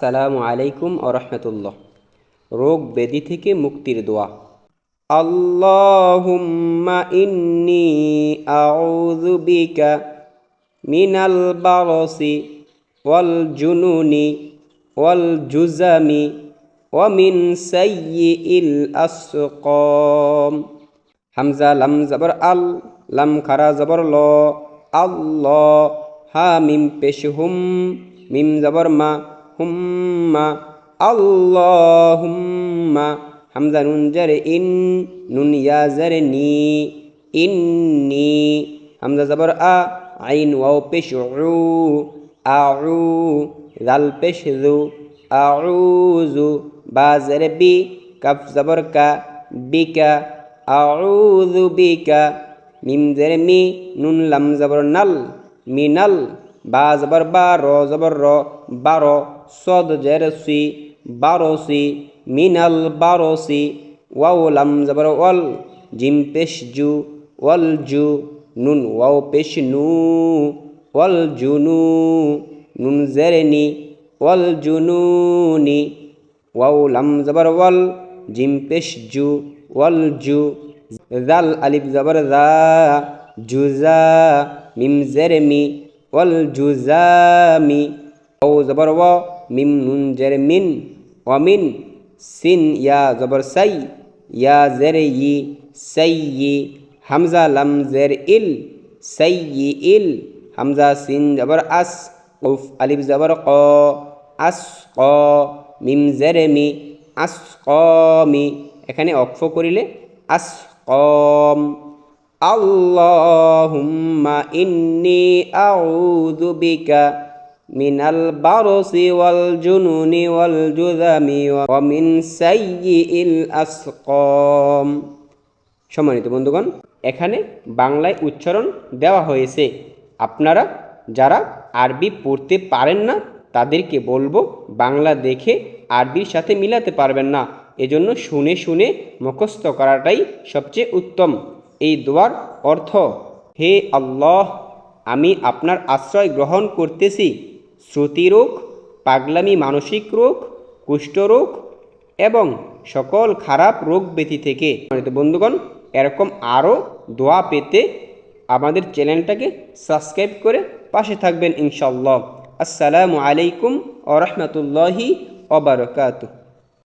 আসসালামু আলাইকুম ও রহমতুল্লাহ। রোগ ব্যাধি থেকে মুক্তির দোয়া। আল্লাহুম্মা মিনাল বারসি ওয়াল জুনুনি ওয়াল জুজামি ওয়া মিন সাইয়্যিল আসকাম। হামজা লাম জবর আল, লাম খারা জবর ল, আল্লাহ, হা মিম পেশ মিম জবর মা হুম্মা, আল্লাহুম্মা, হামজা নুন জরে ইন, নুন ইয়া জরে নি, ইন্নি, হামজা জবর আ, আইন ওয়াও পেশ উ আউ জাল পেশ জু আউজু বা জরে বি, কাফ জবর কা বিকা আউযু বিকা মিম জের মি, নুন লাম জবর নাল মিনাল با زبر بارو زبر رو بارو صد جر سی باروسی مینل باروسی واو لم زبر ول جیم پیش جو ول جو نون واو پیش نو ول جنو نون زرنی ول جنونی واو لم زبر ول جیم پیش جو ول جو ذل الف زبر ذا جوزا میم زرمی ওয়াল জুজামি, ও জবর ও, মিম নুন জের মিন ওয়ামিন সিন ইয়া জবর সাই, ইয়া জের ই সাই হামজা লাম জের ইল, সাই ইল, হামজা সিন জবর আস, উফ আলিফ জবর ক, আস ক, মিম জের মি, আস মি, এখানে অক্ষ করিলে আস কম আল্লাহুম্মা ইন্নি আউযু বিকা মিনাল বারসি ওয়াল জুনুনি মিন সম্মানিত বন্ধুগণ, এখানে বাংলায় উচ্চারণ দেওয়া হয়েছে। আপনারা যারা আরবি পড়তে পারেন না, তাদেরকে বলব বাংলা দেখে আরবির সাথে মিলাতে পারবেন না। এজন্য শুনে শুনে মুখস্থ করাটাই সবচেয়ে উত্তম। এই দোয়ার অর্থ, হে আল্লাহ, আমি আপনার আশ্রয় গ্রহণ করতেছি। শ্রুতিরোগ পাগলামি মানসিক রোগ কুষ্ঠরোগ এবং সকল খারাপ রোগ ব্যাধি থেকে। বন্ধুগণ, এরকম আরও দোয়া পেতে আমাদের চ্যানেলটাকে সাবস্ক্রাইব করে পাশে থাকবেন ইনশাল্লাহ আসসালামু আলাইকুম ও রহমতুল্লাহি ওবরকাতুহ